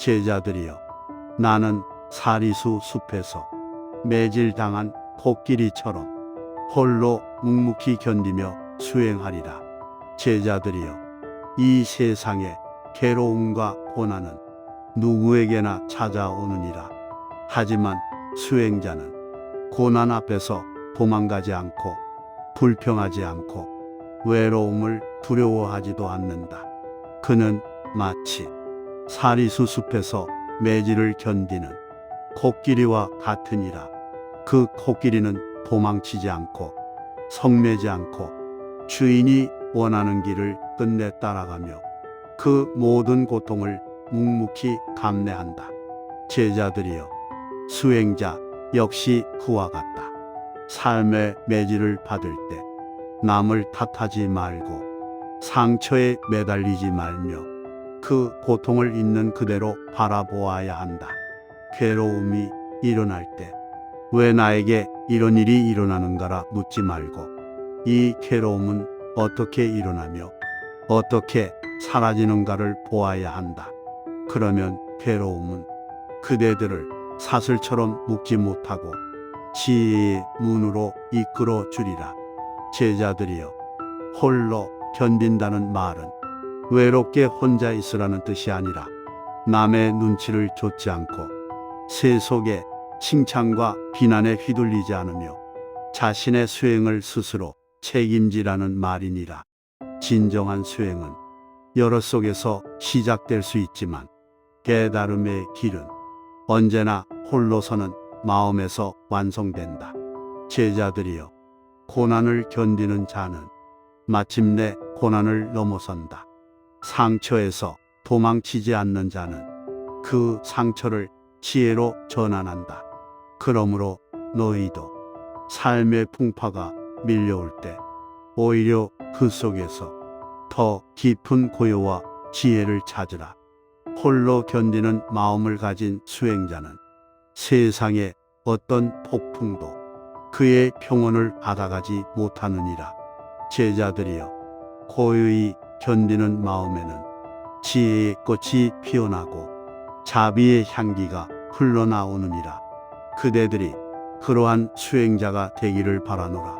제자들이여 나는 사리수 숲에서 매질당한 코끼리처럼 홀로 묵묵히 견디며 수행하리라. 제자들이여 이 세상의 괴로움과 고난은 누구에게나 찾아오느니라. 하지만 수행자는 고난 앞에서 도망가지 않고 불평하지 않고 외로움을 두려워하지도 않는다. 그는 마치 사리수 숲에서 매질을 견디는 코끼리와 같으니라. 그 코끼리는 도망치지 않고 성매지 않고 주인이 원하는 길을 끝내 따라가며 그 모든 고통을 묵묵히 감내한다. 제자들이여 수행자 역시 그와 같다. 삶의 매질을 받을 때 남을 탓하지 말고 상처에 매달리지 말며 그 고통을 있는 그대로 바라보아야 한다. 괴로움이 일어날 때 왜 나에게 이런 일이 일어나는가라 묻지 말고 이 괴로움은 어떻게 일어나며 어떻게 사라지는가를 보아야 한다. 그러면 괴로움은 그대들을 사슬처럼 묶지 못하고 지혜의 문으로 이끌어 주리라. 제자들이여 홀로 견딘다는 말은 외롭게 혼자 있으라는 뜻이 아니라 남의 눈치를 좇지 않고 세속의 칭찬과 비난에 휘둘리지 않으며 자신의 수행을 스스로 책임지라는 말이니라. 진정한 수행은 여러 속에서 시작될 수 있지만 깨달음의 길은 언제나 홀로서는 마음에서 완성된다. 제자들이여 고난을 견디는 자는 마침내 고난을 넘어선다. 상처에서 도망치지 않는 자는 그 상처를 지혜로 전환한다. 그러므로 너희도 삶의 풍파가 밀려올 때 오히려 그 속에서 더 깊은 고요와 지혜를 찾으라. 홀로 견디는 마음을 가진 수행자는 세상의 어떤 폭풍도 그의 평온을 받아가지 못하느니라. 제자들이여 고요히 견디는 마음에는 지혜의 꽃이 피어나고 자비의 향기가 흘러나오느니라. 그대들이 그러한 수행자가 되기를 바라노라.